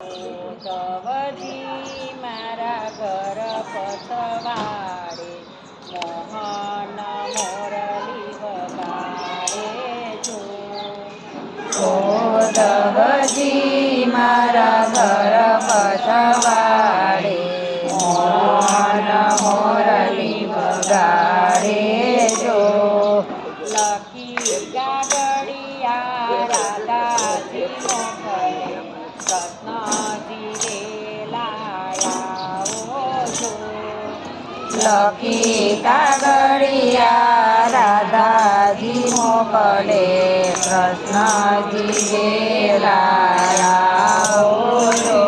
ધવજી મારા ઘર પછવાડે મોહન મોરલી વગાડે જો. ધવજી મારા ઘર પછવાડે લખી કાગળિયા રાધાજી મોકલે કૃષ્ણજી વેલાયા બોલો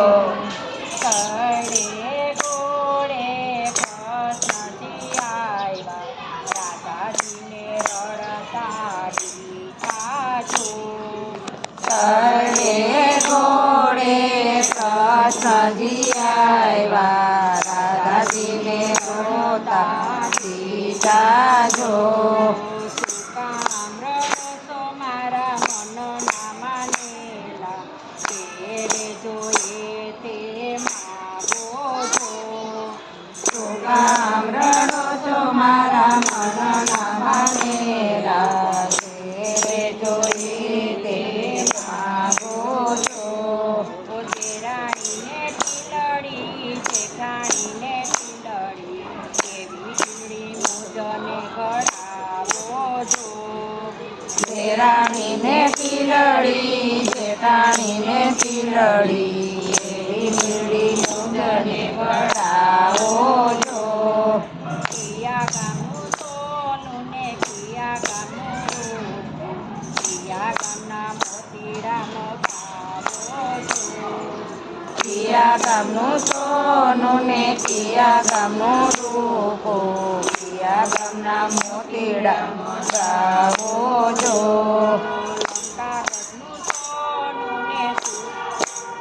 કડે ગોળે કૃષ્ણજી આવ્યા રાધાજીને રડતા દીઠા જો તળે ઘોડે કૃષ્ણજી આવ્યા રોતા સીતા જો કરાવો જો દેરાણીને ટીલડી જેઠાણીને ટીલડી એવી મીડી મુજને પડાવો છો કિયા ગામનું સોનું ને કિયા ગામનું કિયા ગામના મોતીડાનો ભાવો જો પિયા ગામનું સોનું ને પિયા ગામનું રૂપો પિયા ગામના મોતીડા ગાવો જો લંકાગઢનું સોનું ને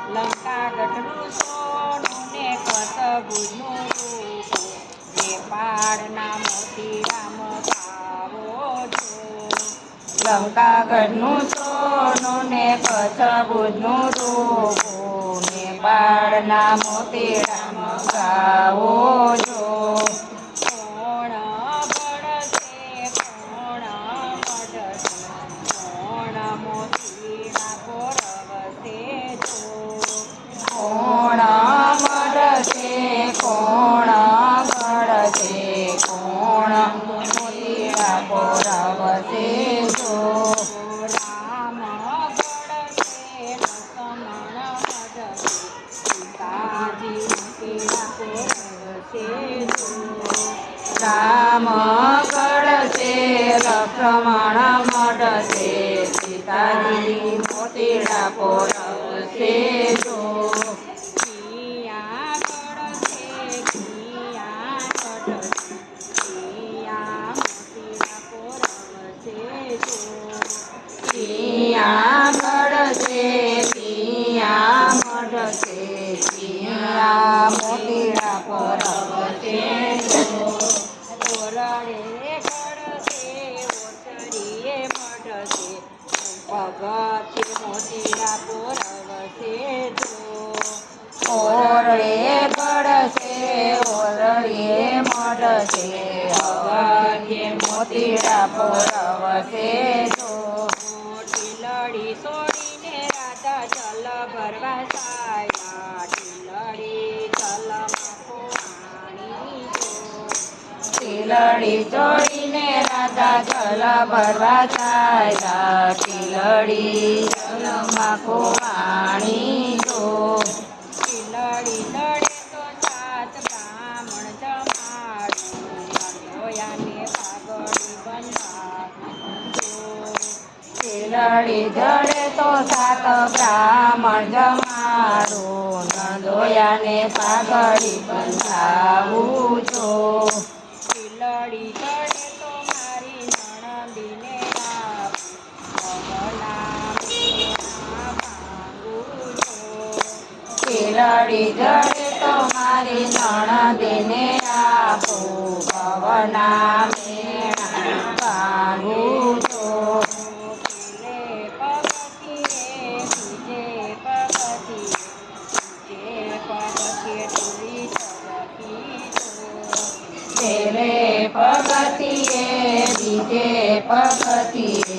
લંકાગઢનું સોનું ને કસબુનું રૂપું નેપાળના મોતીરામ ભાવો છો લંકાગઢનું સોનું ને કચ્છભુજનું રૂપો નેપાળના મોતીડા ગાવો જો રામ ગળશે લક્ષ્મણ મળશે સીતાજી મોતીડા પોરવશે. પગથે મોતીડા પોરવશે જો. ઓરડે ગળશે ઓરડીએ મળશે અવાગ્યે મોતીડા પોરવશે જો ટીલડી છોડીને રાધા જલ ભરવા સાયા ટીલડી ચોડીને રાધા જલ ભરવા જાય ટીલડી જલમાં કુવાણી જો. ટીલડી લડે તો સાત બ્રાહ્મણ જમાડું નંદોયાને પાગડી બંધાજો ટીલડી જડે તો સાત બ્રાહ્મણ જમાડો નંદોયાને પાઘડી બંધાવું રડી જડે તો મારી નણદીને આપો. ભવના મેણા ભાગું તો પગતિએ બીજે પગતિએ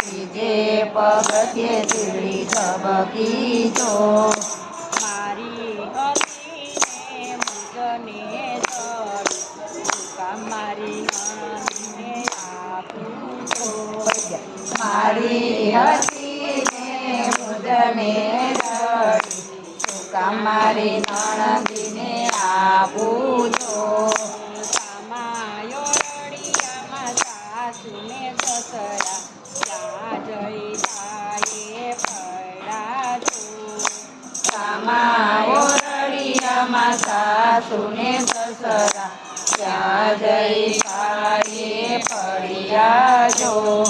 બીજે પગતિએ સીડી ધબકી જો મારી હતી ને સુકા મારી નણંદીને છો. સામાયો રળિયામાં સાસુને સસરા ત્યાં પડા છો. સામાઓ રળિયામાં સાસુને દસરા ત્યાં જઈ પાયે પડ્યા જો.